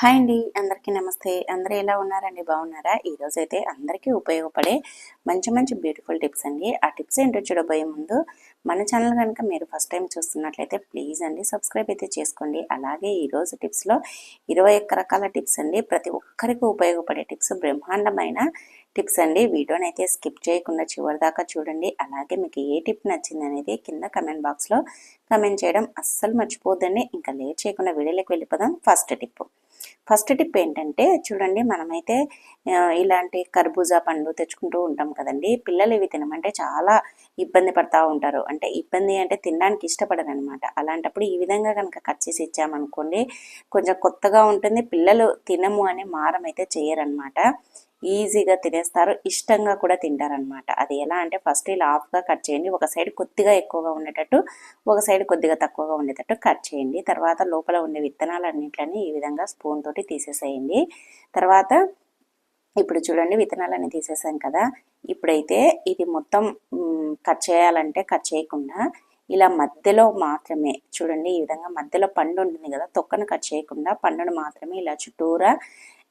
Hi అండి. అందరికీ నమస్తే. అందరూ ఎలా ఉన్నారండి? బాగున్నారా? ఈరోజు అయితే అందరికీ ఉపయోగపడే మంచి మంచి బ్యూటిఫుల్ టిప్స్ అండి. ఆ టిప్స్ ఏంటో చూడబోయే ముందు మన ఛానల్ కనుక మీరు ఫస్ట్ టైం చూస్తున్నట్లయితే ప్లీజ్ అండి సబ్స్క్రైబ్ అయితే చేసుకోండి. అలాగే ఈరోజు టిప్స్లో ఇరవై ఒక్క రకాల టిప్స్ అండి. ప్రతి ఒక్కరికి ఉపయోగపడే టిప్స్ బ్రహ్మాండమైన టిప్స్ అండి. వీడియోని అయితే స్కిప్ చేయకుండా చివరి దాకా చూడండి. అలాగే మీకు ఏ టిప్ నచ్చింది అనేది కింద కమెంట్ బాక్స్లో కమెంట్ చేయడం అస్సలు మర్చిపోద్దండి. ఇంకా లేట్ చేయకుండా వీడియోలోకి వెళ్ళిపోదాం. ఫస్ట్ టిప్ ఫస్ట్ టిప్ ఏంటంటే చూడండి మనమైతే ఇలాంటి కర్బూజా పండ్లు తెచ్చుకుంటూ ఉంటాం కదండి. పిల్లలు ఇవి తినమంటే చాలా ఇబ్బంది పడతా ఉంటారు. అంటే ఇబ్బంది అంటే తినడానికి ఇష్టపడరు అనమాట అలాంటప్పుడు ఈ విధంగా కనుక కట్ చేసి ఇచ్చామనుకోండి కొంచెం కొత్తగా ఉంటుంది పిల్లలు తినము అని మారం అయితే చేయరనమాట. ఈజీగా తినేస్తారు ఇష్టంగా కూడా తింటారనమాట. అది ఎలా అంటే ఫస్ట్ ఇలా హాఫ్గా కట్ చేయండి. ఒక సైడ్ కొద్దిగా ఎక్కువగా ఉండేటట్టు ఒక సైడ్ కొద్దిగా తక్కువగా ఉండేటట్టు కట్ చేయండి. తర్వాత లోపల ఉండే విత్తనాలన్నింటినీ ఈ విధంగా స్పూన్ తోటి తీసేసేయండి. తర్వాత ఇప్పుడు చూడండి విత్తనాలన్నీ తీసేసాం కదా. ఇప్పుడైతే ఇది మొత్తం కట్ చేయాలంటే కట్ చేయకుండా ఇలా మధ్యలో మాత్రమే చూడండి ఈ విధంగా మధ్యలో పండు ఉంటుంది కదా తొక్కను కట్ చేయకుండా పండును మాత్రమే ఇలా చుట్టూరా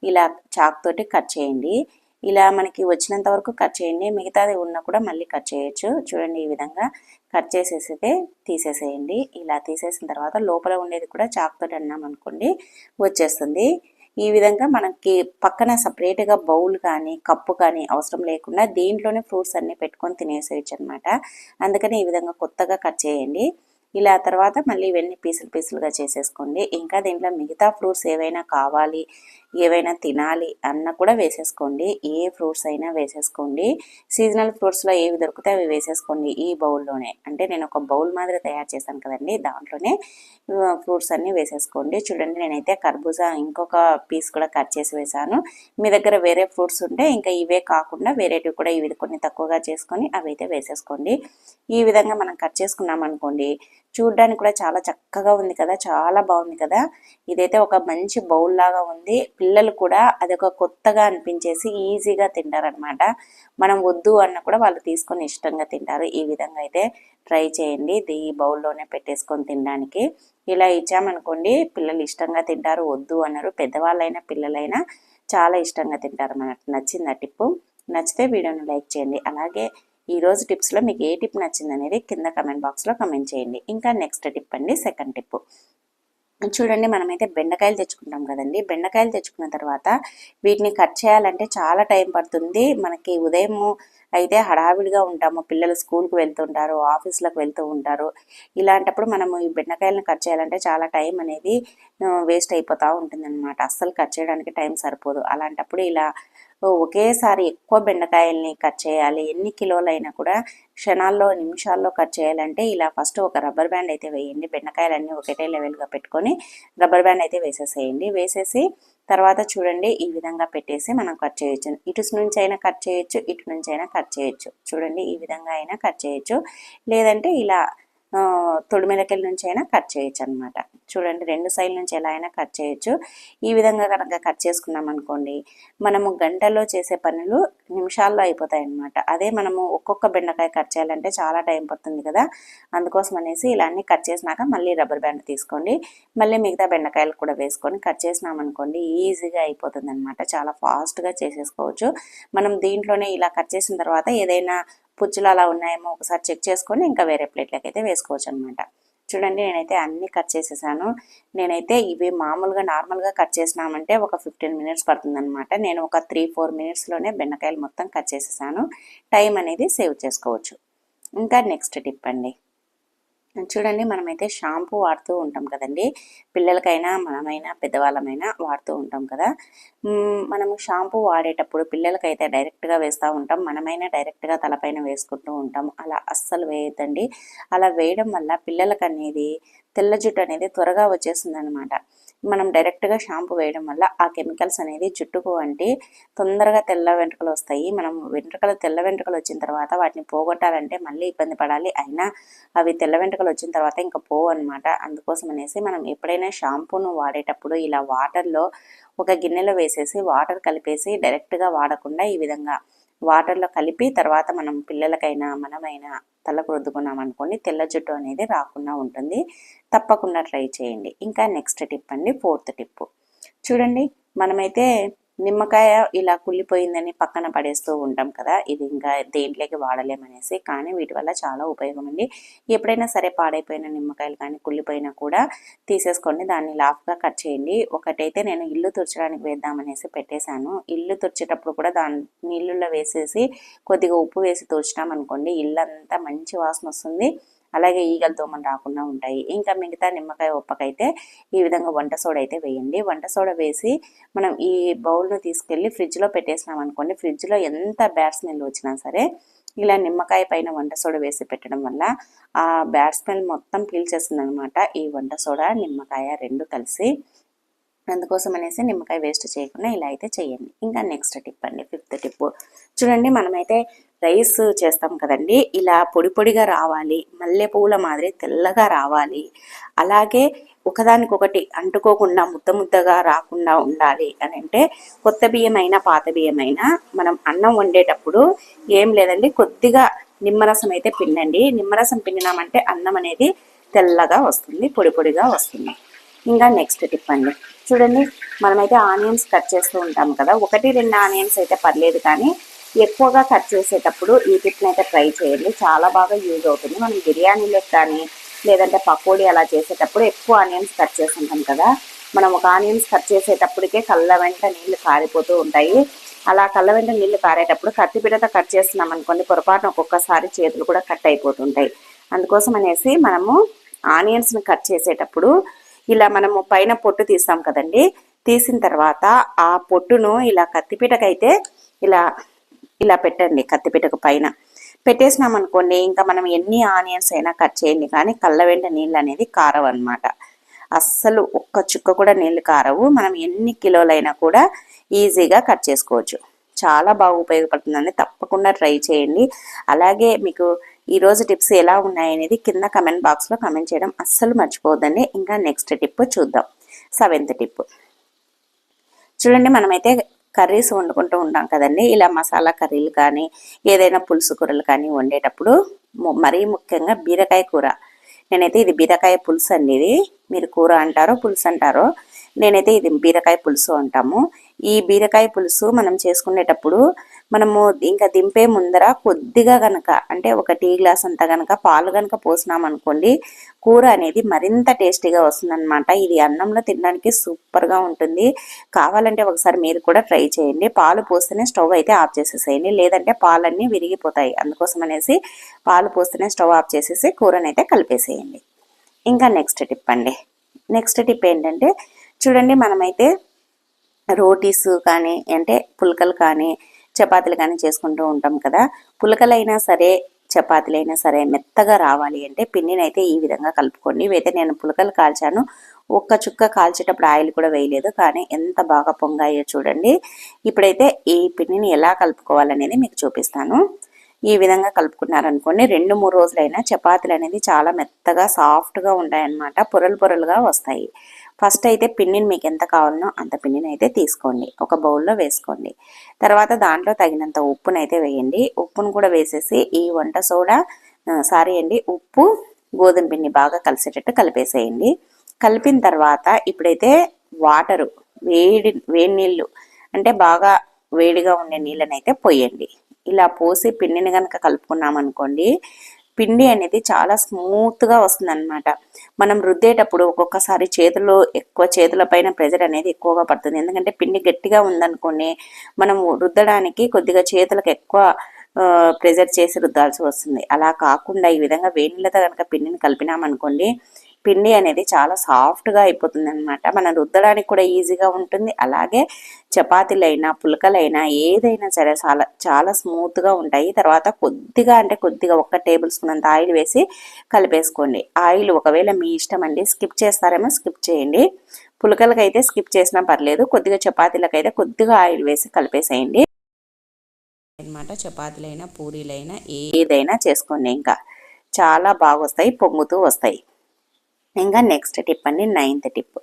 ఇలా చాక్ తోటి కట్ చేయండి. ఇలా మనకి వచ్చినంత వరకు కట్ చేయండి. మిగతాది ఉన్నా కూడా మళ్ళీ కట్ చేయొచ్చు. చూడండి ఈ విధంగా కట్ చేసేసితే తీసేసేయండి. ఇలా తీసేసిన తర్వాత లోపల ఉండేది కూడా చాక్ తోటి అన్నాం అనుకోండి వచ్చేస్తుంది. ఈ విధంగా మనకి పక్కన సపరేట్గా బౌల్ కానీ కప్పు కానీ అవసరం లేకుండా దీంట్లోనే ఫ్రూట్స్ అన్నీ పెట్టుకొని తినేసేయచ్చు అనమాట అందుకని ఈ విధంగా కొత్తగా కట్ చేయండి. ఇలా తర్వాత మళ్ళీ ఇవన్నీ పీసులు పీసులుగా చేసేసుకోండి. ఇంకా దీంట్లో మిగతా ఫ్రూట్స్ ఏవైనా కావాలి ఏవైనా తినాలి అన్న కూడా వేసేసుకోండి. ఏ ఫ్రూట్స్ అయినా వేసేసుకోండి. సీజనల్ ఫ్రూట్స్లో ఏవి దొరికితే అవి వేసేసుకోండి ఈ బౌల్లోనే. అంటే నేను ఒక బౌల్ మాదిరి తయారు చేశాను కదండి. దాంట్లోనే ఫ్రూట్స్ అన్నీ వేసేసుకోండి. చూడండి నేనైతే కర్బూజా ఇంకొక పీస్ కూడా కట్ చేసి వేసాను మీ దగ్గర వేరే ఫ్రూట్స్ ఉంటే ఇంకా ఇవే కాకుండా వేరేటివి కూడా ఇవి కొన్ని తక్కువగా చేసుకొని అవి అయితే వేసేసుకోండి. ఈ విధంగా మనం కట్ చేసుకున్నాం అనుకోండి చూడ్డానికి కూడా చాలా చక్కగా ఉంది కదా చాలా బాగుంది కదా. ఇదైతే ఒక మంచి బౌల్ లాగా ఉంది. పిల్లలు కూడా అది ఒక కొత్తగా అనిపించేసి ఈజీగా తింటారనమాట మనం వద్దు అన్న కూడా వాళ్ళు తీసుకొని ఇష్టంగా తింటారు. ఈ విధంగా అయితే ట్రై చేయండి. ఈ బౌల్లోనే పెట్టేసుకొని తినడానికి. ఇలా ఇచ్చామనుకోండి పిల్లలు ఇష్టంగా తింటారు వద్దు అన్నారు. పెద్దవాళ్ళైనా పిల్లలైనా చాలా ఇష్టంగా తింటారు మనకు నచ్చింది ఆ టిప్పు? నచ్చితే వీడియోని లైక్ చేయండి. అలాగే ఈరోజు టిప్స్లో మీకు ఏ టిప్ నచ్చింది అనేది కింద కమెంట్ బాక్స్లో కమెంట్ చేయండి. ఇంకా నెక్స్ట్ టిప్ అండి సెకండ్ టిప్ చూడండి మనమైతే బెండకాయలు తెచ్చుకుంటాం కదండి. బెండకాయలు తెచ్చుకున్న తర్వాత వీటిని కట్ చేయాలంటే చాలా టైం పడుతుంది. మనకి ఉదయము అయితే హడావిడిగా ఉంటాము. పిల్లలు స్కూల్కి వెళ్తుంటారు ఆఫీస్లకు వెళ్తూ ఉంటారు. ఇలాంటప్పుడు మనము ఈ బెండకాయలను కట్ చేయాలంటే చాలా టైం అనేది వేస్ట్ అయిపోతూ ఉంటుందన్నమాట. అస్సలు కట్ చేయడానికి టైం సరిపోదు. అలాంటప్పుడు ఇలా ఒకేసారి ఎక్కువ బెండకాయల్ని కట్ చేయాలి. ఎన్ని కిలోలైనా కూడా క్షణాల్లో నిమిషాల్లో కట్ చేయాలంటే ఇలా ఫస్ట్ ఒక రబ్బర్ బ్యాండ్ అయితే వేయండి. బెండకాయలన్నీ ఒకటే లెవెల్గా పెట్టుకొని రబ్బర్ బ్యాండ్ అయితే వేసేసేయండి. వేసేసి తర్వాత చూడండి ఈ విధంగా పెట్టేసి మనం కట్ చేయొచ్చు. ఇటు నుంచి అయినా కట్ చేయొచ్చు ఇటు నుంచి అయినా కట్ చేయొచ్చు. చూడండి ఈ విధంగా అయినా కట్ చేయొచ్చు. లేదంటే ఇలా తొడిమెలకెళ్ళ నుంచి అయినా కట్ చేయొచ్చు అనమాట చూడండి రెండు సైడ్ నుంచి ఎలా అయినా కట్ చేయొచ్చు. ఈ విధంగా కనుక కట్ చేసుకున్నాం అనుకోండి మనము గంటలో చేసే పనులు నిమిషాల్లో అయిపోతాయి అనమాట అదే మనము ఒక్కొక్క బెండకాయ కట్ చేయాలంటే చాలా టైం పడుతుంది కదా. అందుకోసం అనేసి ఇలా అన్ని కట్ చేసినాక మళ్ళీ రబ్బర్ బ్యాండ్ తీసుకోండి. మళ్ళీ మిగతా బెండకాయలు కూడా వేసుకొని కట్ చేసినామనుకోండి ఈజీగా అయిపోతుంది అనమాట చాలా ఫాస్ట్గా చేసేసుకోవచ్చు. మనం దీంట్లోనే ఇలా కట్ చేసిన తర్వాత ఏదైనా పుచ్చులు అలా ఉన్నాయేమో ఒకసారి చెక్ చేసుకొని ఇంకా వేరే ప్లేట్లకి అయితే వేసుకోవచ్చు అనమాట చూడండి నేనైతే అన్నీ కట్ చేసేసాను. నేనైతే ఇవి మామూలుగా నార్మల్గా కట్ చేసినామంటే ఒక ఫిఫ్టీన్ మినిట్స్ పడుతుందనమాట. నేను ఒక త్రీ ఫోర్ మినిట్స్లోనే బెండకాయలు మొత్తం కట్ చేసేసాను. టైం అనేది సేవ్ చేసుకోవచ్చు. ఇంకా నెక్స్ట్ టిప్ అండి. చూడండి మనమైతే షాంపూ వాడుతూ ఉంటాం కదండి. పిల్లలకైనా మనమైనా పెద్దవాళ్ళమైనా వాడుతూ ఉంటాం కదా. మనము షాంపూ వాడేటప్పుడు పిల్లలకైతే డైరెక్ట్గా వేస్తూ ఉంటాం. మనమైనా డైరెక్ట్గా తలపైన వేసుకుంటూ ఉంటాం. అలా అస్సలు వేయద్దండి. అలా వేయడం వల్ల పిల్లలకు అనేది తెల్ల జుట్టు అనేది త్వరగా వచ్చేస్తుంది అనమాట మనం డైరెక్ట్గా షాంపూ వేయడం వల్ల ఆ కెమికల్స్ అనేది జుట్టుకు అంటే తొందరగా తెల్ల వెంట్రుకలు వస్తాయి. మనం వెంట్రుకలు తెల్ల వెంట్రుకలు వచ్చిన తర్వాత వాటిని పోగొట్టాలంటే మళ్ళీ ఇబ్బంది పడాలి. అయినా అవి తెల్ల వెంట్రుకలు వచ్చిన తర్వాత ఇంకా పోవు అనమాట అందుకోసం అనేసి మనం ఎప్పుడైనా షాంపూను వాడేటప్పుడు ఇలా వాటర్లో ఒక గిన్నెలో వేసేసి వాటర్ కలిపేసి డైరెక్ట్గా వాడకుండా ఈ విధంగా వాటర్లో కలిపి తర్వాత మనం పిల్లలకైనా మనమైనా తలకు రుద్దుకున్నాం అనుకోండి తెల్ల జుట్టు అనేది రాకుండా ఉంటుంది. తప్పకుండా ట్రై చేయండి. ఇంకా నెక్స్ట్ టిప్ అండి ఫోర్త్ టిప్. చూడండి మనమైతే నిమ్మకాయ ఇలా కుళ్ళిపోయిందని పక్కన పడేస్తూ ఉంటాం కదా ఇది ఇంకా దేంట్లోకి వాడలేమనేసి. కానీ వీటి వల్ల చాలా ఉపయోగం అండి. ఎప్పుడైనా సరే పాడైపోయిన నిమ్మకాయలు కానీ కుళ్ళిపోయినా కూడా తీసేసుకోండి దాన్ని లాఫ్గా కట్ చేయండి. ఒకటైతే నేను ఇల్లు తుడచడానికి వేద్దామనేసి పెట్టేశాను. ఇల్లు తుడిచేటప్పుడు కూడా దాని నీళ్ళల్లో వేసేసి కొద్దిగా ఉప్పు వేసి తుడిచినాం అనుకోండి ఇల్లు అంతా మంచి వాసన వస్తుంది. అలాగే ఈగల దోమలు రాకుండా ఉంటాయి. ఇంకా మిగతా నిమ్మకాయ ఉప్పకైతే ఈ విధంగా వంట సోడా అయితే వేయండి. వంట సోడా వేసి మనం ఈ బౌల్ను తీసుకెళ్ళి ఫ్రిడ్జ్లో పెట్టేసినాం అనుకోండి ఫ్రిడ్జ్లో ఎంత బ్యాడ్ స్మెల్ వచ్చినా సరే ఇలా నిమ్మకాయ పైన వంట సోడా వేసి పెట్టడం వల్ల ఆ బ్యాడ్ స్మెల్ మొత్తం పీల్చేస్తుంది అనమాట ఈ వంట సోడా నిమ్మకాయ రెండు కలిసి అందుకోసం అనేసి నిమ్మకాయ వేస్ట్ చేయకుండా ఇలా అయితే చేయండి. ఇంకా నెక్స్ట్ టిప్ అండి ఫిఫ్త్ టిప్ చూడండి మనమైతే రైస్ చేస్తాం కదండి ఇలా పొడి పొడిగా రావాలి మల్లెపూల మాదిరి తెల్లగా రావాలి అలాగే ఒకదానికొకటి అంటుకోకుండా ముద్ద ముద్దగా రాకుండా ఉండాలి అని అంటే కొత్త బియ్యమైనా పాత బియ్యమైనా మనం అన్నం వండేటప్పుడు ఏం లేదండి కొద్దిగా నిమ్మరసం అయితే పిండండి. నిమ్మరసం పిండినామంటే అన్నం అనేది తెల్లగా వస్తుంది పొడి పొడిగా వస్తుంది. ఇంకా నెక్స్ట్ టిప్ అండి. చూడండి మనమైతే ఆనియన్స్ కట్ చేస్తూ ఉంటాం కదా. ఒకటి రెండు ఆనియన్స్ అయితే పర్లేదు కానీ ఎక్కువగా కట్ చేసేటప్పుడు ఈ టిప్ని అయితే ట్రై చేయండి. చాలా బాగా యూజ్ అవుతుంది. మనం బిర్యానీలో కానీ లేదంటే పకోడీ అలా చేసేటప్పుడు ఎక్కువ ఆనియన్స్ కట్ చేస్తుంటాం కదా. మనం ఒక ఆనియన్స్ కట్ చేసేటప్పటికే కళ్ళ వెంట నీళ్ళు కారిపోతూ ఉంటాయి. అలా కళ్ళ వెంట నీళ్ళు కారేటప్పుడు కత్తిపీటతో కట్ చేస్తున్నాం అనుకోండి పొరపాటున ఒక్కొక్కసారి చేతులు కూడా కట్ అయిపోతుంటాయి. అందుకోసం అనేసి మనము ఆనియన్స్ని కట్ చేసేటప్పుడు ఇలా మనము పైన పొట్టు తీసాం కదండి. తీసిన తర్వాత ఆ పొట్టును ఇలా కత్తిపీటకైతే ఇలా ఇలా పెట్టండి కత్తిపీటకు పైన. పెట్టేసినాం అనుకోండి ఇంకా మనం ఎన్ని ఆనియన్స్ అయినా కట్ చేయండి. కానీ కళ్ళ వెంట నీళ్ళు అనేది కారవు అనమాట అస్సలు ఒక్క చుక్క కూడా నీళ్ళు కారవు. మనం ఎన్ని కిలోలైనా కూడా ఈజీగా కట్ చేసుకోవచ్చు. చాలా బాగా ఉపయోగపడుతుందండి. తప్పకుండా ట్రై చేయండి. అలాగే మీకు ఈరోజు టిప్స్ ఎలా ఉన్నాయనేది కింద కమెంట్ బాక్స్లో కమెంట్ చేయడం అస్సలు మర్చిపోవద్దండి. ఇంకా నెక్స్ట్ టిప్ చూద్దాం. సెవెంత్ టిప్ చూడండి మనమైతే కర్రీస్ వండుకుంటూ ఉంటాం కదండి. ఇలా మసాలా కర్రీలు కానీ ఏదైనా పులుసు కూరలు కానీ వండేటప్పుడు మరీ ముఖ్యంగా బీరకాయ కూర. నేనైతే ఇది బీరకాయ పులుసు అండి ఇది. మీరు కూర అంటారో పులుసు అంటారో నేనైతే ఇది బీరకాయ పులుసు అంటాము. ఈ బీరకాయ పులుసు మనం చేసుకునేటప్పుడు మనము ఇంకా దింపే ముందర కొద్దిగా గనక అంటే ఒక టీ గ్లాస్ అంతా గనక పాలు గనక పోసినాం అనుకోండి కూర అనేది మరింత టేస్టీగా వస్తుందన్నమాట. ఇది అన్నంలో తినడానికి సూపర్గా ఉంటుంది. కావాలంటే ఒకసారి మీరు కూడా ట్రై చేయండి. పాలు పోస్తేనే స్టవ్ అయితే ఆఫ్ చేసేసేయండి. లేదంటే పాలన్నీ విరిగిపోతాయి. అందుకోసం అనేసి పాలు పోస్తేనే స్టవ్ ఆఫ్ చేసేసి కూరనైతే కలిపేసేయండి. ఇంకా నెక్స్ట్ టిప్ అండి. నెక్స్ట్ టిప్ ఏంటంటే చూడండి మనమైతే రోటీస్ కానీ అంటే పుల్కలు కానీ చపాతీలు కానీ చేసుకుంటూ ఉంటాం కదా. పులకలైనా సరే చపాతీలైనా సరే మెత్తగా రావాలి అంటే పిండిని అయితే ఈ విధంగా కలుపుకోండి. ఇవైతే నేను పులకలు కాల్చాను. ఒక్క చుక్క కాల్చేటప్పుడు ఆయిల్ కూడా వేయలేదు కానీ ఎంత బాగా పొంగాయో చూడండి. ఇప్పుడైతే ఈ పిండిని ఎలా కలుపుకోవాలనేది మీకు చూపిస్తాను. ఈ విధంగా కలుపుకున్నారనుకోండి రెండు మూడు రోజులైనా చపాతీలు అనేది చాలా మెత్తగా సాఫ్ట్గా ఉంటాయన్నమాట. పొరలు పొరలుగా వస్తాయి. ఫస్ట్ అయితే పిండిని మీకు ఎంత కావాలనో అంత పిండిని అయితే తీసుకోండి. ఒక బౌల్లో వేసుకోండి. తర్వాత దాంట్లో తగినంత ఉప్పును అయితే వేయండి. ఉప్పును కూడా వేసేసి ఈ వంట సోడా సారీ అండి ఉప్పు గోధుమ పిండి బాగా కలిసేటట్టు కలిపేసేయండి. కలిపిన తర్వాత ఇప్పుడైతే వాటరు వేడి వేడి నీళ్ళు అంటే బాగా వేడిగా ఉండే నీళ్ళని అయితే పోయండి. ఇలా పోసి పిండిని కనుక కలుపుకున్నాం అనుకోండి పిండి అనేది చాలా స్మూత్గా వస్తుంది అనమాట మనం రుద్దేటప్పుడు ఒక్కొక్కసారి చేతులు ఎక్కువ చేతుల పైన ప్రెజర్ అనేది ఎక్కువగా పడుతుంది. ఎందుకంటే పిండి గట్టిగా ఉందనుకోండి మనం రుద్దడానికి కొద్దిగా చేతులకు ఎక్కువ ప్రెజర్ చేసి రుద్దాల్సి వస్తుంది. అలా కాకుండా ఈ విధంగా వేణిలతో కనుక పిండిని కలిపినామనుకోండి పిండి అనేది చాలా సాఫ్ట్గా అయిపోతుంది అనమాట మనం రుద్దడానికి కూడా ఈజీగా ఉంటుంది. అలాగే చపాతీలైనా పులకలైనా ఏదైనా సరే చాలా చాలా స్మూత్గా ఉంటాయి. తర్వాత కొద్దిగా అంటే కొద్దిగా ఒక్క టేబుల్ స్పూన్ అంత ఆయిల్ వేసి కలిపేసుకోండి. ఆయిల్ ఒకవేళ మీ ఇష్టం అండి స్కిప్ చేస్తారేమో స్కిప్ చేయండి. పులకలకైతే స్కిప్ చేసినా పర్లేదు. కొద్దిగా చపాతీలకైతే కొద్దిగా ఆయిల్ వేసి కలిపేసేయండి. అనమాట చపాతీలైనా పూరీలైనా ఏదైనా చేసుకోండి ఇంకా. చాలా బాగా వస్తాయి పొంగుతూ వస్తాయి. ఇంకా నెక్స్ట్ టిప్ అండి నైన్త్ టిప్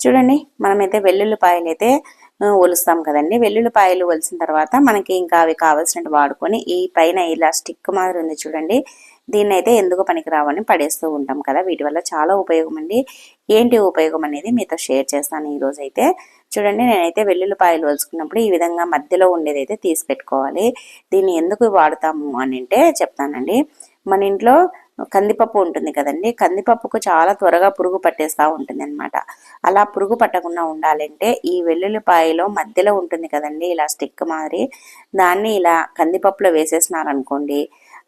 చూడండి మనమైతే వెల్లుల్లిపాయలు అయితే ఒలుస్తాం కదండి. వెల్లుల్లిపాయలు ఒలిసిన తర్వాత మనకి ఇంకా అవి కావాల్సినట్టు వాడుకొని ఈ పైన ఇలా స్టిక్ మాదిరి ఉంది చూడండి దీన్ని అయితే ఎందుకు పనికిరావని పడేస్తూ ఉంటాం కదా. వీటి వల్ల చాలా ఉపయోగం అండి. ఏంటి ఉపయోగం అనేది మీతో షేర్ చేస్తాను ఈరోజు అయితే. చూడండి నేనైతే వెల్లుల్లిపాయలు వలుచుకున్నప్పుడు ఈ విధంగా మధ్యలో ఉండేది అయితే తీసి పెట్టుకోవాలి. దీన్ని ఎందుకు వాడతాము అని అంటే చెప్తానండి. మన ఇంట్లో కందిపప్పు ఉంటుంది కదండి. కందిపప్పుకు చాలా త్వరగా పురుగు పట్టేస్తూ ఉంటుంది అనమాట అలా పురుగు పట్టకుండా ఉండాలంటే ఈ వెల్లుల్లిపాయలో మధ్యలో ఉంటుంది కదండి ఇలా స్టిక్ మాదిరి. దాన్ని ఇలా కందిపప్పులో వేసేసినారనుకోండి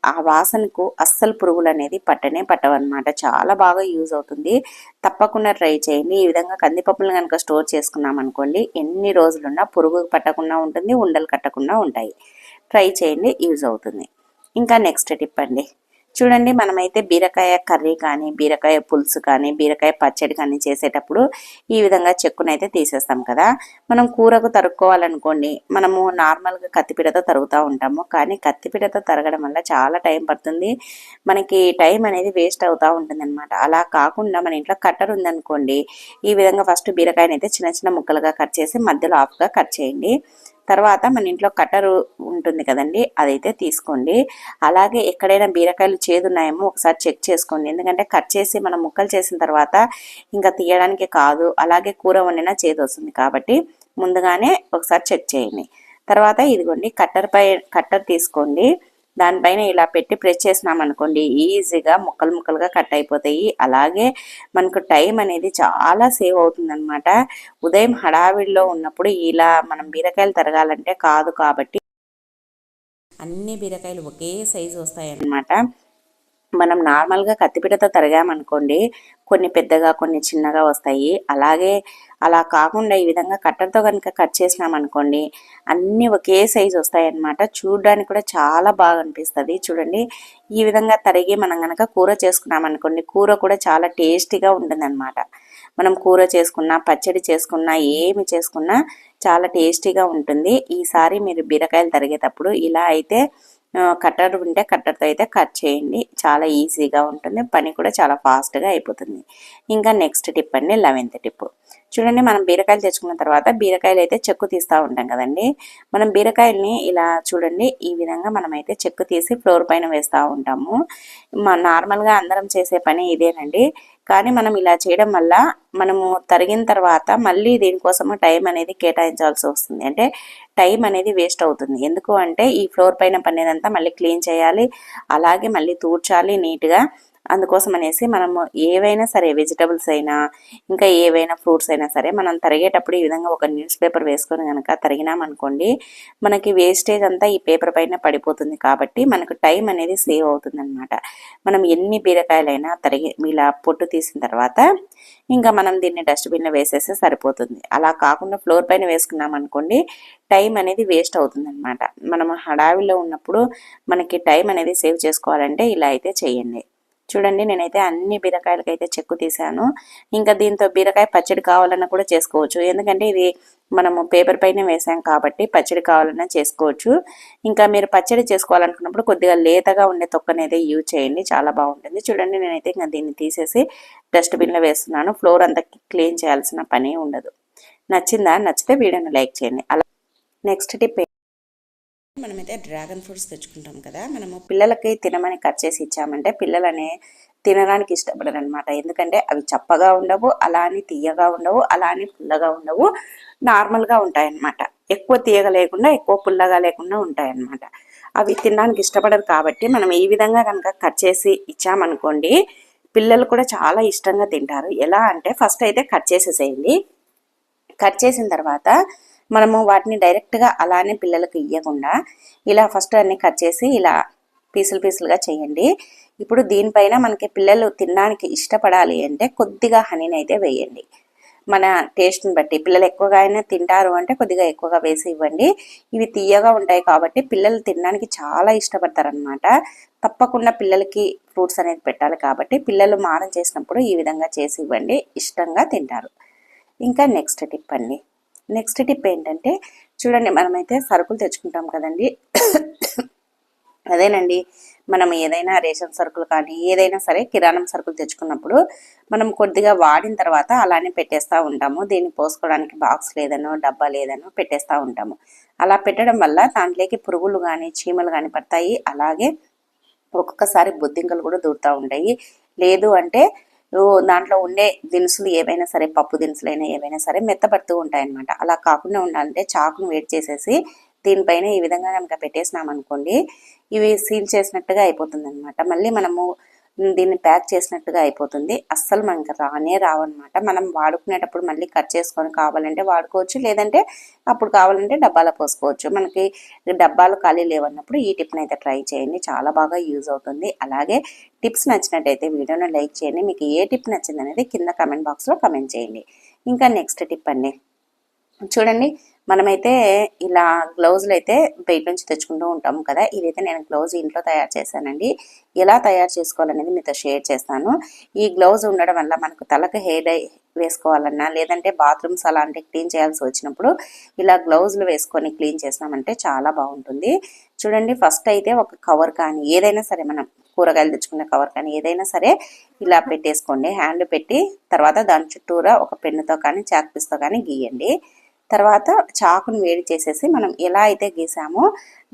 ఆ వాసనకు అస్సలు పురుగులు అనేది పట్టనే పట్టవన్నమాట. చాలా బాగా యూజ్ అవుతుంది. తప్పకుండా ట్రై చేయండి. ఈ విధంగా కందిపప్పులను కనుక స్టోర్ చేసుకున్నాం అనుకోండి ఎన్ని రోజులున్నా పురుగు పట్టకుండా ఉంటుంది ఉండలు కట్టకుండా ఉంటాయి. ట్రై చేయండి యూజ్ అవుతుంది. ఇంకా నెక్స్ట్ టిప్ అండి. చూడండి మనమైతే బీరకాయ కర్రీ కానీ బీరకాయ పులుసు కానీ బీరకాయ పచ్చడి కానీ చేసేటప్పుడు ఈ విధంగా చెక్కునైతే తీసేస్తాం కదా. మనం కూరకు తరుక్కోవాలనుకోండి మనము నార్మల్గా కత్తిపీడతో తరుగుతూ ఉంటాము. కానీ కత్తిపీడతో తరగడం వల్ల చాలా టైం పడుతుంది. మనకి టైం అనేది వేస్ట్ అవుతూ ఉంటుంది అనమాట అలా కాకుండా మన ఇంట్లో కట్టర్ ఉందనుకోండి ఈ విధంగా ఫస్ట్ బీరకాయని అయితే చిన్న చిన్న ముక్కలుగా కట్ చేసి మధ్యలో ఆఫ్గా కట్ చేయండి. తర్వాత మన ఇంట్లో కట్టరు ఉంటుంది కదండి అదైతే తీసుకోండి. అలాగే ఎక్కడైనా బీరకాయలు చేదున్నాయేమో ఒకసారి చెక్ చేసుకోండి. ఎందుకంటే కట్ చేసి మనం ముక్కలు చేసిన తర్వాత ఇంకా తీయడానికి కాదు అలాగే కూర వండినా చేదు వస్తుంది కాబట్టి ముందుగానే ఒకసారి చెక్ చేయండి. తర్వాత ఇదిగోండి కట్టర్ పై కట్టర్ తీసుకోండి. దానిపైన ఇలా పెట్టి ప్రెస్ చేసినాం అనుకోండి ఈజీగా ముక్కలు ముక్కలుగా కట్ అయిపోతాయి. అలాగే మనకు టైం అనేది చాలా సేవ్ అవుతుందనమాట ఉదయం హడావిడిలో ఉన్నప్పుడు ఇలా మనం బీరకాయలు తరగాలంటే కాదు కాబట్టి అన్ని బీరకాయలు ఒకే సైజు వస్తాయన్నమాట. మనం నార్మల్గా కత్తిపీటతో తరిగామనుకోండి కొన్ని పెద్దగా కొన్ని చిన్నగా వస్తాయి. అలాగే అలా కాకుండా ఈ విధంగా కట్టర్తో కనుక కట్ చేసినామనుకోండి అన్నీ ఒకే సైజు వస్తాయి అన్నమాట చూడడానికి కూడా చాలా బాగా అనిపిస్తుంది. చూడండి ఈ విధంగా తరిగి మనం కనుక కూర చేసుకున్నామనుకోండి కూర కూడా చాలా టేస్టీగా ఉంటుందన్నమాట. మనం కూర చేసుకున్నా పచ్చడి చేసుకున్నా ఏమి చేసుకున్నా చాలా టేస్టీగా ఉంటుంది. ఈసారి మీరు బీరకాయలు తరిగేటప్పుడు ఇలా అయితే కట్టర్ ఉంటే కట్టర్తో అయితే కట్ చేయండి. చాలా ఈజీగా ఉంటుంది. పని కూడా చాలా ఫాస్ట్గా అయిపోతుంది. ఇంకా నెక్స్ట్ టిప్ అండి లెవెన్త్ టిప్. చూడండి మనం బీరకాయలు తెచ్చుకున్న తర్వాత బీరకాయలు అయితే చెక్కు తీస్తూ ఉంటాం కదండి. మనం బీరకాయల్ని ఇలా చూడండి ఈ విధంగా మనమైతే చెక్కు తీసి ఫ్లోర్ పైన వేస్తూ ఉంటాము. నార్మల్గా అందరం చేసే పని ఇదేనండి. కానీ మనం ఇలా చేయడం వల్ల మనము తరిగిన తర్వాత మళ్ళీ దీనికోసము టైం అనేది కేటాయించాల్సి వస్తుంది. అంటే టైం అనేది వేస్ట్ అవుతుంది. ఎందుకు అంటే ఈ ఫ్లోర్ పైన పనిదంతా మళ్ళీ క్లీన్ చేయాలి అలాగే మళ్ళీ తూడ్చాలి నీట్గా. అందుకోసం అనేసి మనము ఏవైనా సరే వెజిటబుల్స్ అయినా ఇంకా ఏవైనా ఫ్రూట్స్ అయినా సరే మనం తరిగేటప్పుడు ఈ విధంగా ఒక న్యూస్ పేపర్ వేసుకొని కనుక తరిగినామనుకోండి మనకి వేస్టేజ్ అంతా ఈ పేపర్ పైన పడిపోతుంది కాబట్టి మనకు టైం అనేది సేవ్ అవుతుంది అనమాట మనం ఎన్ని బీరకాయలైనా తరిగి ఇలా పొట్టు తీసిన తర్వాత ఇంకా మనం దీన్ని డస్ట్బిన్లో వేసేస్తే సరిపోతుంది. అలా కాకుండా ఫ్లోర్ పైన వేసుకున్నాం అనుకోండి టైం అనేది వేస్ట్ అవుతుంది అనమాట మనం హడావిలో ఉన్నప్పుడు మనకి టైం అనేది సేవ్ చేసుకోవాలంటే ఇలా అయితే చేయండి. చూడండి నేనైతే అన్ని బీరకాయలకైతే చెక్కు తీసాను ఇంకా దీంతో బీరకాయ పచ్చడి కావాలన్నా కూడా చేసుకోవచ్చు. ఎందుకంటే ఇది మనము పేపర్ పైన వేసాం కాబట్టి పచ్చడి కావాలన్నా చేసుకోవచ్చు. ఇంకా మీరు పచ్చడి చేసుకోవాలనుకున్నప్పుడు కొద్దిగా లేతగా ఉండే తొక్కనైతే యూజ్ చేయండి. చాలా బాగుంటుంది. చూడండి నేనైతే ఇంకా దీన్ని తీసేసి డస్ట్బిన్లో వేస్తున్నాను. ఫ్లోర్ అంతా క్లీన్ చేయాల్సిన పని ఉండదు. నచ్చిందా? నచ్చితే వీడియోని లైక్ చేయండి. అలా నెక్స్ట్ టిప్ మనమైతే డ్రాగన్ ఫ్రూట్స్ తెచ్చుకుంటాం కదా మనము పిల్లలకి తినమని కట్ చేసి ఇచ్చామంటే పిల్లలనే తినడానికి ఇష్టపడరు అనమాట ఎందుకంటే అవి చప్పగా ఉండవు అలా అని తీయగా ఉండవు అలా అని పుల్లగా ఉండవు నార్మల్గా ఉంటాయన్నమాట. ఎక్కువ తీయగా లేకుండా ఎక్కువ పుల్లగా లేకుండా ఉంటాయన్నమాట. అవి తినడానికి ఇష్టపడరు కాబట్టి మనం ఈ విధంగా కనుక కట్ చేసి ఇచ్చామనుకోండి పిల్లలు కూడా చాలా ఇష్టంగా తింటారు. ఎలా అంటే ఫస్ట్ అయితే కట్ చేసేసేయండి. కట్ చేసిన తర్వాత మనము వాటిని డైరెక్ట్గా అలానే పిల్లలకు ఇవ్వకుండా ఇలా ఫస్ట్ అన్ని కట్ చేసి ఇలా పీసులు పీసులుగా చేయండి. ఇప్పుడు దీనిపైన మనకి పిల్లలు తినడానికి ఇష్టపడాలి అంటే కొద్దిగా హనీని అయితే వేయండి. మన టేస్ట్ని బట్టి పిల్లలు ఎక్కువగా అయినా తింటారు అంటే కొద్దిగా ఎక్కువగా వేసి ఇవ్వండి. ఇవి తీయగా ఉంటాయి కాబట్టి పిల్లలు తినడానికి చాలా ఇష్టపడతారనమాట తప్పకుండా పిల్లలకి ఫ్రూట్స్ అనేది పెట్టాలి కాబట్టి పిల్లలు మారం చేసినప్పుడు ఈ విధంగా చేసి ఇవ్వండి. ఇష్టంగా తింటారు. ఇంకా నెక్స్ట్ టిప్ అండి. నెక్స్ట్ టిప్ ఏంటంటే చూడండి మనమైతే సరుకులు తెచ్చుకుంటాం కదండి. అదేనండి మనం ఏదైనా రేషన్ సరుకులు కానీ ఏదైనా సరే కిరాణం సరుకులు తెచ్చుకున్నప్పుడు మనం కొద్దిగా వాడిన తర్వాత అలానే పెట్టేస్తూ ఉంటాము. దీన్ని పోసుకోవడానికి బాక్స్ లేదనో డబ్బా లేదనో పెట్టేస్తూ ఉంటాము. అలా పెట్టడం వల్ల దాంట్లోకి పురుగులు కానీ చీమలు కానీ పడతాయి. అలాగే ఒక్కొక్కసారి బొద్దింకలు కూడా దూరుతూ ఉంటాయి. లేదు అంటే దాంట్లో ఉండే దినుసులు ఏవైనా సరే పప్పు దినుసులైనా ఏవైనా సరే మెత్తపడుతూ ఉంటాయన్నమాట. అలా కాకుండా ఉండాలంటే చాకును వేడి చేసేసి దీనిపైన ఈ విధంగా కనుక పెట్టేసినాం అనుకోండి ఇవి సీల్ చేసినట్టుగా అయిపోతుంది అనమాట మళ్ళీ మనము దీన్ని ప్యాక్ చేసినట్టుగా అయిపోతుంది. అస్సలు మనకి రానే రావన్నమాట. మనం వాడుకునేటప్పుడు మళ్ళీ కట్ చేసుకొని కావాలంటే వాడుకోవచ్చు. లేదంటే అప్పుడు కావాలంటే డబ్బాలో పోసుకోవచ్చు. మనకి డబ్బాలు ఖాళీ లేవన్నప్పుడు ఈ టిప్ని అయితే ట్రై చేయండి. చాలా బాగా యూజ్ అవుతుంది. అలాగే టిప్స్ నచ్చినట్టయితే వీడియోను లైక్ చేయండి. మీకు ఏ టిప్ నచ్చింది అనేది కింద కమెంట్ బాక్స్లో కమెంట్ చేయండి. ఇంకా నెక్స్ట్ టిప్ అండి. చూడండి మనమైతే ఇలా గ్లౌజులు అయితే బయట నుంచి తెచ్చుకుంటూ ఉంటాము కదా. ఇదైతే నేను గ్లౌజ్ ఇంట్లో తయారు చేశానండి. ఎలా తయారు చేసుకోవాలనేది మీతో షేర్ చేస్తాను. ఈ గ్లౌజ్ ఉండడం వల్ల మనకు తలకు హెయిర్ డై వేసుకోవాలన్నా లేదంటే బాత్రూమ్స్ అలాంటి క్లీన్ చేయాల్సి వచ్చినప్పుడు ఇలా గ్లౌజులు వేసుకొని క్లీన్ చేసినామంటే చాలా బాగుంటుంది. చూడండి ఫస్ట్ అయితే ఒక కవర్ కానీ ఏదైనా సరే మనం కూరగాయలు తెచ్చుకునే కవర్ కానీ ఏదైనా సరే ఇలా పెట్టేసుకోండి. హ్యాండ్ పెట్టి తర్వాత దాని చుట్టూరా ఒక పెన్నుతో కానీ చాక్ పీస్తో కానీ గీయండి. తర్వాత చాకును వేడి చేసేసి మనం ఎలా అయితే గీసామో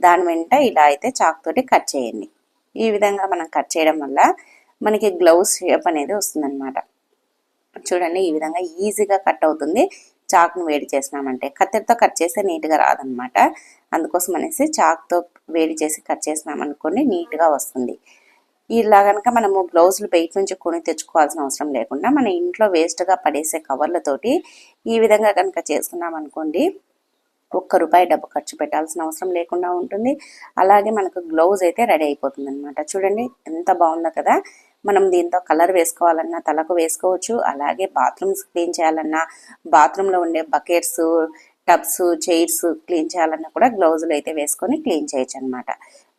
దాని వెంట ఇలా అయితే చాకుతోటి కట్ చేయండి. ఈ విధంగా మనం కట్ చేయడం వల్ల మనకి గ్లౌస్ షేప్ అనేది వస్తుందన్నమాట. చూడండి ఈ విధంగా ఈజీగా కట్ అవుతుంది. చాకును వేడి చేసినామంటే కత్తెరతో కట్ చేస్తే నీట్గా రాదనమాట అందుకోసం అనేసి చాకుతో వేడి చేసి కట్ చేసినామనుకోండి నీట్గా వస్తుంది. ఇలా కనుక మనము గ్లౌజులు బయట నుంచి కొని తెచ్చుకోవాల్సిన అవసరం లేకుండా మన ఇంట్లో వేస్ట్గా పడేసే కవర్లతోటి ఈ విధంగా కనుక చేసుకున్నాం అనుకోండి ఒక్క రూపాయి డబ్బు ఖర్చు పెట్టాల్సిన అవసరం లేకుండా ఉంటుంది. అలాగే మనకు గ్లౌజ్ అయితే రెడీ అయిపోతుంది అనమాట చూడండి ఎంత బాగుందో కదా. మనం దీంతో కలర్ వేసుకోవాలన్నా తలకు వేసుకోవచ్చు. అలాగే బాత్రూమ్స్ క్లీన్ చేయాలన్నా బాత్రూంలో ఉండే బకెట్స్ టబ్స్ చైర్స్ క్లీన్ చేయాలన్నా కూడా గ్లౌజులు అయితే వేసుకొని క్లీన్ చేయొచ్చు అనమాట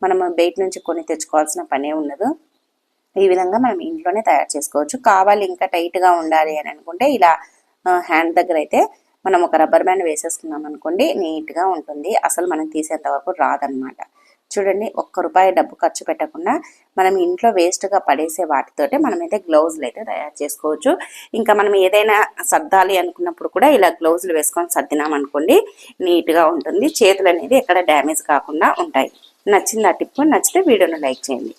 మనం బయట నుంచి కొని తెచ్చుకోవాల్సిన పనే ఉండదు. ఈ విధంగా మనం ఇంట్లోనే తయారు చేసుకోవచ్చు. కావాలి ఇంకా టైట్గా ఉండాలి అని అనుకుంటే ఇలా హ్యాండ్ దగ్గర అయితే మనం ఒక రబ్బర్ బ్యాండ్ వేసేసుకున్నాం అనుకోండి నీట్గా ఉంటుంది. అసలు మనం తీసేంత వరకు రాదనమాట చూడండి ఒక్క రూపాయి డబ్బు ఖర్చు పెట్టకుండా మనం ఇంట్లో వేస్ట్గా పడేసే వాటితోటే మనమైతే గ్లౌజులు అయితే తయారు చేసుకోవచ్చు. ఇంకా మనం ఏదైనా సర్దాలి అనుకున్నప్పుడు కూడా ఇలా గ్లౌజులు వేసుకొని సర్దినాం అనుకోండి నీట్గా ఉంటుంది. చేతులు అనేది ఎక్కడ డ్యామేజ్ కాకుండా ఉంటాయి. నచ్చింది ఆ టిప్ నచ్చితే వీడియోను లైక్ చేయండి.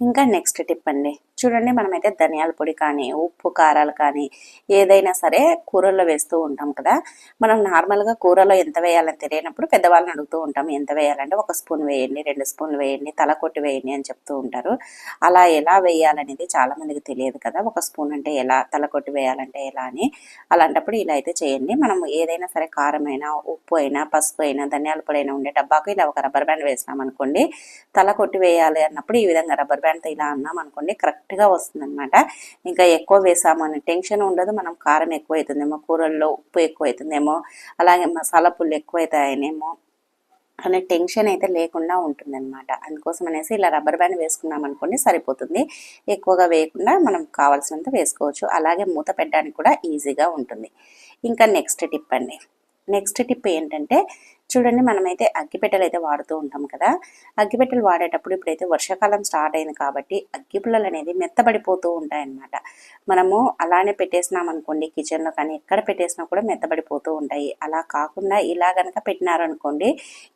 ఇంకా నెక్స్ట్ టిప్ అండి. చూడండి మనమైతే ధనియాల పొడి కానీ ఉప్పు కారాలు కానీ ఏదైనా సరే కూరల్లో వేస్తూ ఉంటాం కదా. మనం నార్మల్గా కూరలో ఎంత వేయాలని తెలియనప్పుడు పెద్దవాళ్ళని అడుగుతూ ఉంటాం ఎంత వేయాలంటే ఒక స్పూన్ వేయండి రెండు స్పూన్లు వేయండి తల కొట్టి వేయండి అని చెప్తూ ఉంటారు. అలా ఎలా వేయాలనేది చాలా మందికి తెలియదు కదా. ఒక స్పూన్ అంటే ఎలా తల కొట్టి వేయాలంటే ఎలా అని. అలాంటప్పుడు ఇలా అయితే చేయండి. మనం ఏదైనా సరే కారం అయినా ఉప్పు అయినా పసుపు అయినా ధనియాల పొడి అయినా ఉండే డబ్బాకు ఇలా ఒక రబ్బర్ బ్యాండ్ వేసినాం అనుకోండి తల కొట్టి వేయాలి అన్నప్పుడు ఈ విధంగా రబ్బర్ బ్యాండ్తో ఇలా అన్నాం అనుకోండి కరెక్ట్ కరెక్ట్గా వస్తుంది అనమాట ఇంకా ఎక్కువ వేసాము అని టెన్షన్ ఉండదు మనం కారం ఎక్కువ అవుతుందేమో కూరల్లో ఉప్పు ఎక్కువ అవుతుందేమో అలాగే మసాలా పుల్లు ఎక్కువ అవుతాయనేమో అనే టెన్షన్ అయితే లేకుండా ఉంటుంది అనమాట అందుకోసం అనేసి ఇలా రబ్బర్ బ్యాండ్ వేసుకున్నాం అనుకోండి సరిపోతుంది. ఎక్కువగా వేయకుండా మనం కావాల్సినంత వేసుకోవచ్చు. అలాగే మూత పెట్టడానికి కూడా ఈజీగా ఉంటుంది. ఇంకా నెక్స్ట్ టిప్ అండి. నెక్స్ట్ టిప్ ఏంటంటే చూడండి మనమైతే అగ్గిపెట్టెలు అయితే వాడుతూ ఉంటాం కదా. అగ్గిపెట్టెలు వాడేటప్పుడు ఇప్పుడైతే వర్షాకాలం స్టార్ట్ అయింది కాబట్టి అగ్గిపుల్లలు అనేది మెత్తబడిపోతూ ఉంటాయన్నమాట. మనము అలానే పెట్టేసినాం అనుకోండి కిచెన్లో కానీ ఎక్కడ పెట్టేసినా కూడా మెత్తబడిపోతూ ఉంటాయి. అలా కాకుండా ఇలా కనుక పెట్టినారనుకోండి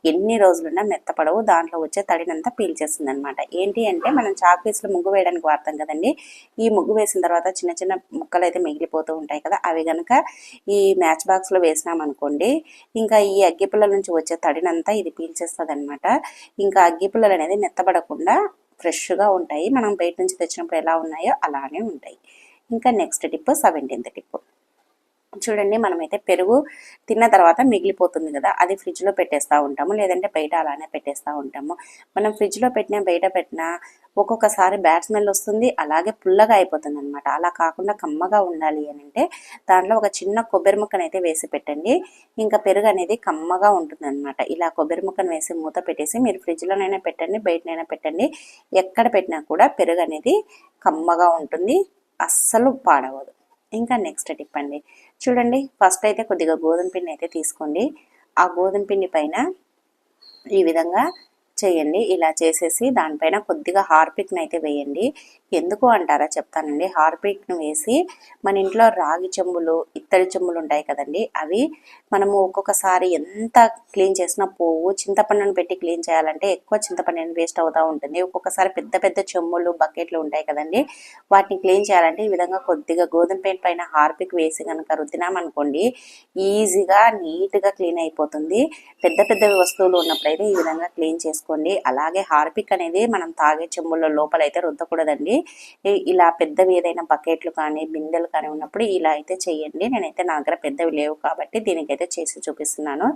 ఎన్ని రోజులున్నా మెత్తపడవు దాంట్లో వచ్చే తడినంతా పీల్చేస్తుంది అనమాట ఏంటి అంటే మనం చాక్ పీసులు ముగ్గు వేయడానికి వాడతాం కదండి. ఈ ముగ్గు వేసిన తర్వాత చిన్న చిన్న ముక్కలు అయితే మిగిలిపోతూ ఉంటాయి కదా. అవి కనుక ఈ మ్యాచ్ బాక్స్లో వేసినాం అనుకోండి ఇంకా ఈ అగ్గిపుల్ల నుంచి వచ్చే తడినంతా ఇది పీల్చేస్తుంది అనమాట ఇంకా అగ్గిపుల్లలు అనేది మెత్తబడకుండా ఫ్రెష్గా ఉంటాయి. మనం బయట నుంచి తెచ్చినప్పుడు ఎలా ఉన్నాయో అలానే ఉంటాయి. ఇంకా నెక్స్ట్ టిప్ సెవెంటీన్త్ టిప్ చూడండి మనమైతే పెరుగు తిన్న తర్వాత మిగిలిపోతుంది కదా అది ఫ్రిడ్జ్లో పెట్టేస్తూ ఉంటాము. లేదంటే బయట అలానే పెట్టేస్తూ ఉంటాము. మనం ఫ్రిడ్జ్లో పెట్టినా బయట పెట్టినా ఒక్కొక్కసారి బ్యాడ్ స్మెల్ వస్తుంది అలాగే పుల్లగా అయిపోతుంది అనమాట అలా కాకుండా కమ్మగా ఉండాలి అని అంటే దాంట్లో ఒక చిన్న కొబ్బరి ముక్కను అయితే వేసి పెట్టండి. ఇంకా పెరుగు అనేది కమ్మగా ఉంటుంది అనమాట ఇలా కొబ్బరి ముక్కను వేసి మూత పెట్టేసి మీరు ఫ్రిడ్జ్లోనైనా పెట్టండి బయటనైనా పెట్టండి. ఎక్కడ పెట్టినా కూడా పెరుగు అనేది కమ్మగా ఉంటుంది అస్సలు పాడవదు. ఇంకా నెక్స్ట్ టిప్ అండి. చూడండి ఫస్ట్ అయితే కొద్దిగా గోధుమ పిండి అయితే తీసుకోండి. ఆ గోధుమ పిండి పైన ఈ విధంగా చేయండి. ఇలా చేసేసి దానిపైన కొద్దిగా హార్పిక్ని అయితే వేయండి. ఎందుకు అంటారా చెప్తానండి. హార్పిక్ను వేసి మన ఇంట్లో రాగి చెంబులు ఇత్తడి చెంబులు ఉంటాయి కదండి. అవి మనము ఒక్కొక్కసారి ఎంత క్లీన్ చేసినా పోవు. చింతపండును పెట్టి క్లీన్ చేయాలంటే ఎక్కువ చింతపండు వేస్ట్ అవుతూ ఉంటుంది. ఒక్కొక్కసారి పెద్ద పెద్ద చెంబులు బకెట్లు ఉంటాయి కదండి. వాటిని క్లీన్ చేయాలంటే ఈ విధంగా కొద్దిగా గోధుమ పెయింట్ పైన హార్పిక్ వేసి కనుక రుద్దినామనుకోండి ఈజీగా నీట్గా క్లీన్ అయిపోతుంది. పెద్ద పెద్ద వస్తువులు ఉన్నప్పుడైతే ఈ విధంగా క్లీన్ చేసుకోండి. అలాగే హార్పిక్ అనేది మనం తాగే చెంబుల్లో లోపలైతే రుద్దకూడదండి. ఇలా పెద్దవి ఏదైనా బకెట్లు కానీ బిందెలు కానీ ఉన్నప్పుడు ఇలా అయితే చేయండి. నేనైతే నా దగ్గర పెద్దవి లేవు కాబట్టి దీనికైతే చేసి చూపిస్తున్నాను.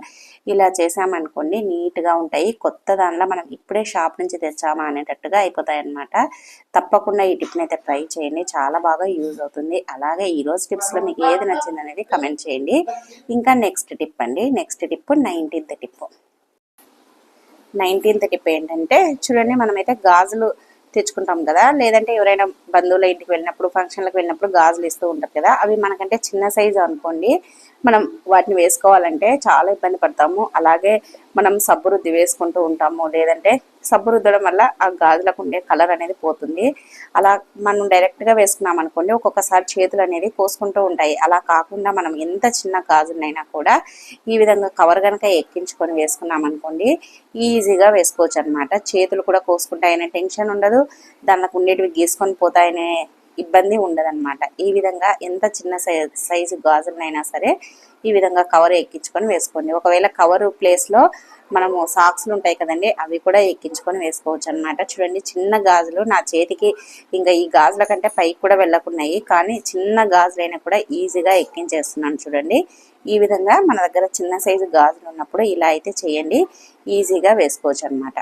ఇలా చేసామనుకోండి నీట్గా ఉంటాయి. కొత్త దానిలో మనం ఇప్పుడే షాప్ నుంచి తెచ్చామా అనేటట్టుగా అయిపోతాయన్నమాట. తప్పకుండా ఈ టిప్ని అయితే ట్రై చేయండి. చాలా బాగా యూజ్ అవుతుంది. అలాగే ఈ రోజు టిప్స్లో మీకు ఏది నచ్చింది అనేది కమెంట్ చేయండి. ఇంకా నెక్స్ట్ టిప్ అండి. Next tip nineteenth tip nineteenth tip ఏంటంటే చూడండి మనమైతే గాజులు తెచ్చుకుంటాం కదా? లేదంటే ఎవరైనా బంధువుల ఇంటికి వెళ్ళినప్పుడు ఫంక్షన్లకు వెళ్ళినప్పుడు గాజులు ఇస్తూ ఉంటారు కదా? అవి మనకంటే చిన్న సైజు అనుకోండి మనం వాటిని వేసుకోవాలంటే చాలా ఇబ్బంది పడతాము. అలాగే మనం సబ్బు రుద్ది వేసుకుంటూ ఉంటాము. లేదంటే సబ్బు రుద్దడం వల్ల ఆ గాజులకు ఉండే కలర్ అనేది పోతుంది. అలా మనం డైరెక్ట్గా వేసుకున్నాం అనుకోండి ఒక్కొక్కసారి చేతులు అనేది కోసుకుంటూ ఉంటాయి. అలా కాకుండా మనం ఎంత చిన్న గాజులైనా కూడా ఈ విధంగా కవర్ కనుక ఎక్కించుకొని వేసుకున్నాం అనుకోండి ఈజీగా వేసుకోవచ్చు అనమాట చేతులు కూడా కోసుకుంటాయనే టెన్షన్ ఉండదు. దానికి ఉండేటివి గీసుకొని పోతాయనే ఇబ్బంది ఉండదన్నమాట. ఈ విధంగా ఎంత చిన్న సైజు గాజులనైనా సరే ఈ విధంగా కవర్ ఎక్కించుకొని వేసుకోండి. ఒకవేళ కవరు ప్లేస్లో మనము సాక్స్లు ఉంటాయి కదండి అవి కూడా ఎక్కించుకొని వేసుకోవచ్చు అనమాట చూడండి చిన్న గాజులు నా చేతికి ఇంకా ఈ గాజుల కంటే పైకి కూడా వెళ్ళకున్నాయి. కానీ చిన్న గాజులైనా కూడా ఈజీగా ఎక్కించేస్తున్నాను చూడండి. ఈ విధంగా మన దగ్గర చిన్న సైజు గాజులు ఉన్నప్పుడు ఇలా అయితే చేయండి. ఈజీగా వేసుకోవచ్చు అనమాట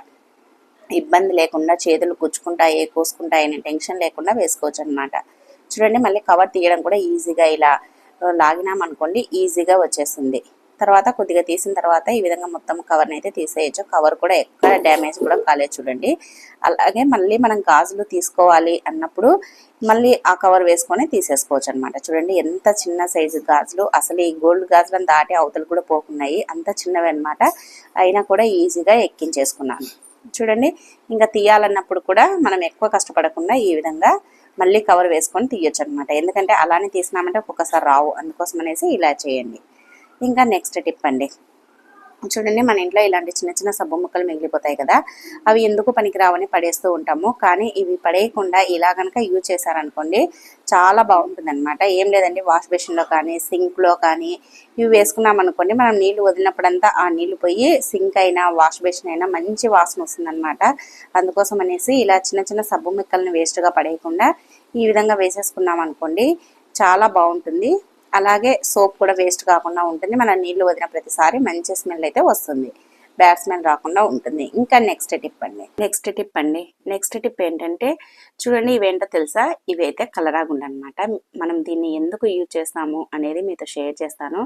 ఇబ్బంది లేకుండా చేతులు గుచ్చుకుంటాయి కోసుకుంటాయి అనే టెన్షన్ లేకుండా వేసుకోవచ్చు అనమాట చూడండి మళ్ళీ కవర్ తీయడం కూడా ఈజీగా ఇలా లాగినామనుకోండి ఈజీగా వచ్చేస్తుంది. తర్వాత కొద్దిగా తీసిన తర్వాత ఈ విధంగా మొత్తం కవర్ని అయితే తీసేయచ్చు. కవర్ కూడా ఎక్కడ డ్యామేజ్ కూడా కాలేదు చూడండి. అలాగే మళ్ళీ మనం గాజులు తీసుకోవాలి అన్నప్పుడు మళ్ళీ ఆ కవర్ వేసుకొని తీసేసుకోవచ్చు అనమాట చూడండి ఎంత చిన్న సైజు గాజులు. అసలు ఈ గోల్డ్ గాజులను దాటి అవతలు కూడా పోకున్నాయి. అంత చిన్నవి అనమాట అయినా కూడా ఈజీగా ఎక్కించేసుకున్నాను. చూడండి ఇంకా తీయాలన్నప్పుడు కూడా మనం ఎక్కువ కష్టపడకుండా ఈ విధంగా మళ్ళీ కవర్ వేసుకొని తీయొచ్చు అనమాట ఎందుకంటే అలానే తీసినామంటే ఒక్కొక్కసారి రావు. అందుకోసం అనేసి ఇలా చేయండి. ఇంకా నెక్స్ట్ టిప్ అండి. చూడండి మన ఇంట్లో ఇలాంటి చిన్న చిన్న సబ్బు ముక్కలు మిగిలిపోతాయి కదా అవి ఎందుకు పనికిరావని పడేస్తూ ఉంటాము. కానీ ఇవి పడేయకుండా ఇలా కనుక యూజ్ చేశారనుకోండి చాలా బాగుంటుంది అనమాట ఏం లేదండి వాష్ బేసిన్లో కానీ సింక్లో కానీ ఇవి వేసుకున్నాం అనుకోండి మనం నీళ్ళు వదిలినప్పుడంతా ఆ నీళ్ళు పోయి సింక్ అయినా వాష్ బేసిన్ అయినా మంచి వాసన వస్తుంది అందుకోసం అనేసి ఇలా చిన్న చిన్న సబ్బు ముక్కలను వేస్ట్గా పడేయకుండా ఈ విధంగా వేసేసుకున్నాం అనుకోండి చాలా బాగుంటుంది. అలాగే సోప్ కూడా వేస్ట్ కాకుండా ఉంటుంది. మన నీళ్ళు వదిలిన ప్రతిసారి మంచి స్మెల్ అయితే వస్తుంది. బ్యాడ్ స్మెల్ రాకుండా ఉంటుంది. ఇంకా నెక్స్ట్ టిప్ అండి. నెక్స్ట్ టిప్ అండి. నెక్స్ట్ టిప్ ఏంటంటే చూడండి ఇవేంటో తెలుసా? ఇవైతే కలరాగుండ అనమాట మనం దీన్ని ఎందుకు యూజ్ చేస్తాము అనేది మీతో షేర్ చేస్తాను.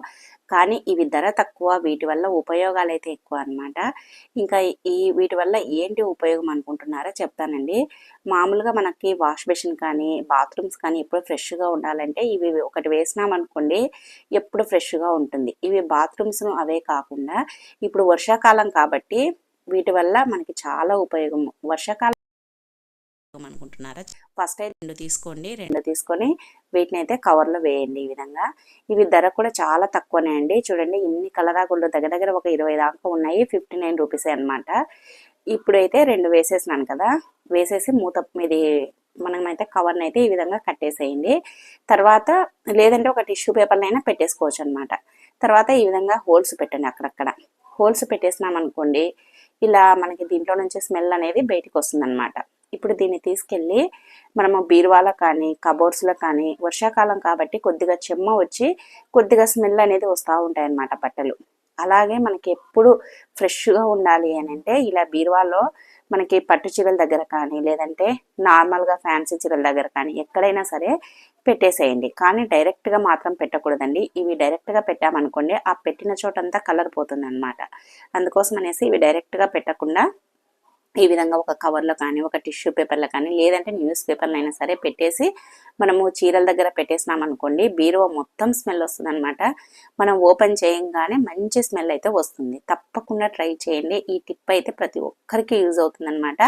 కానీ ఇవి ధర తక్కువ వీటి వల్ల ఉపయోగాలు అయితే ఎక్కువ అనమాట ఇంకా ఈ వీటి వల్ల ఏంటి ఉపయోగం అనుకుంటున్నారో చెప్తానండి. మామూలుగా మనకి వాష్ బేసిన్ కానీ బాత్రూమ్స్ కానీ ఎప్పుడు ఫ్రెష్గా ఉండాలంటే ఇవి ఒకటి వేసినామనుకోండి ఎప్పుడు ఫ్రెష్గా ఉంటుంది. ఇవి బాత్రూమ్స్ అవే కాకుండా ఇప్పుడు వర్షాకాలం కాబట్టి వీటి వల్ల మనకి చాలా ఉపయోగం. వర్షాకాలం అనుకుంటున్నారా? ఫస్ట్ అయితే రెండు తీసుకోండి రెండు తీసుకొని వీటిని అయితే కవర్లో వేయండి ఈ విధంగా. ఇవి ధర కూడా చాలా తక్కువనే అండి. చూడండి ఇన్ని కలరాకుళ్ళు దగ్గర దగ్గర ఒక ఇరవై దాకా ఉన్నాయి ఫిఫ్టీ నైన్ రూపీసే అనమాట ఇప్పుడైతే రెండు వేసేసినాను కదా. వేసేసి మూత మీది మనమైతే కవర్ని అయితే ఈ విధంగా కట్టేసేయండి. తర్వాత లేదంటే ఒక టిష్యూ పేపర్నైనా పెట్టేసుకోవచ్చు అనమాట తర్వాత ఈ విధంగా హోల్స్ పెట్టండి అక్కడక్కడ. హోల్స్ పెట్టేసినాం అనుకోండి ఇలా మనకి దీంట్లో నుంచి స్మెల్ అనేది బయటికి వస్తుందన్నమాట ఇప్పుడు దీన్ని తీసుకెళ్ళి మనము బీరువాలో కానీ కబోర్డ్స్లో కానీ వర్షాకాలం కాబట్టి కొద్దిగా చెమ్మ వచ్చి కొద్దిగా స్మెల్ అనేది వస్తూ ఉంటాయన్నమాట బట్టలు. అలాగే మనకి ఎప్పుడు ఫ్రెష్గా ఉండాలి అని అంటే ఇలా బీరువాలో మనకి పట్టు చీరల దగ్గర కానీ లేదంటే నార్మల్గా ఫ్యాన్సీ చీరల దగ్గర కానీ ఎక్కడైనా సరే పెట్టేసేయండి. కానీ డైరెక్ట్గా మాత్రం పెట్టకూడదండి. ఇవి డైరెక్ట్గా పెట్టామనుకోండి ఆ పెట్టిన చోటంతా కలర్ పోతుంది అనమాట అందుకోసం అనేసి ఇవి డైరెక్ట్గా పెట్టకుండా ఈ విధంగా ఒక కవర్లో కానీ ఒక టిష్యూ పేపర్లో కానీ లేదంటే న్యూస్ పేపర్లో అయినా సరే పెట్టేసి మనము చీరల దగ్గర పెట్టేసినాం అనుకోండి బీరువా మొత్తం స్మెల్ వస్తుందన్నమాట. మనం ఓపెన్ చేయంగానే మంచి స్మెల్ అయితే వస్తుంది. తప్పకుండా ట్రై చేయండి. ఈ టిప్ అయితే ప్రతి ఒక్కరికి యూజ్ అవుతుంది అనమాట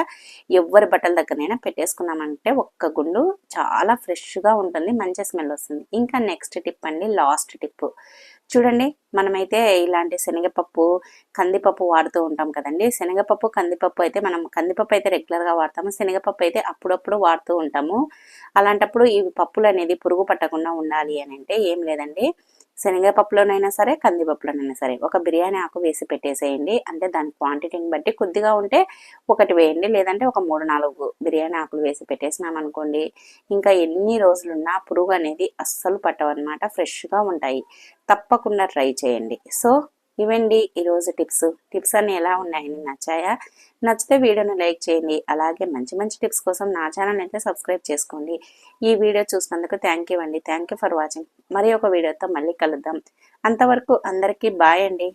ఎవరి బట్టల దగ్గరైనా పెట్టేసుకున్నామంటే ఒక్క గుండు చాలా ఫ్రెష్గా ఉంటుంది మంచి స్మెల్ వస్తుంది. ఇంకా నెక్స్ట్ టిప్ అండి లాస్ట్ టిప్. చూడండి మనమైతే ఇలాంటి శనగపప్పు కందిపప్పు వాడుతూ ఉంటాం కదండి. శనగపప్పు కందిపప్పు అయితే మనం కందిపప్పు అయితే రెగ్యులర్గా వాడతాము. శనగపప్పు అయితే అప్పుడప్పుడు వాడుతూ ఉంటాము. అలాంటప్పుడు ఈ పప్పులు అనేది పురుగు పట్టకుండా ఉండాలి అని అంటే ఏం లేదండి. శనగపప్పులోనైనా సరే కందిపప్పులోనైనా సరే ఒక బిర్యానీ ఆకు వేసి పెట్టేసేయండి. అంటే దాని క్వాంటిటీని బట్టి కొద్దిగా ఉంటే ఒకటి వేయండి లేదంటే ఒక మూడు నాలుగు బిర్యానీ ఆకులు వేసి పెట్టేసినాం అనుకోండి ఇంకా ఎన్ని రోజులున్నా పురుగు అనేది అస్సలు పట్టవన్నమాట ఫ్రెష్గా ఉంటాయి. తప్పకుండా ట్రై చేయండి. సో ఇవండి ఈరోజు టిప్స్. టిప్స్ అన్ని ఎలా ఉన్నాయని నచ్చాయా? నచ్చితే వీడియోను లైక్ చేయండి. అలాగే మంచి మంచి టిప్స్ కోసం నా ఛానల్ అయితే సబ్స్క్రైబ్ చేసుకోండి. ఈ వీడియో చూసినందుకు థ్యాంక్ యూ అండి. Thank you for watching. మరి ఒక వీడియోతో మళ్ళీ కలుద్దాం. అంతవరకు అందరికీ బాయ్ అండి.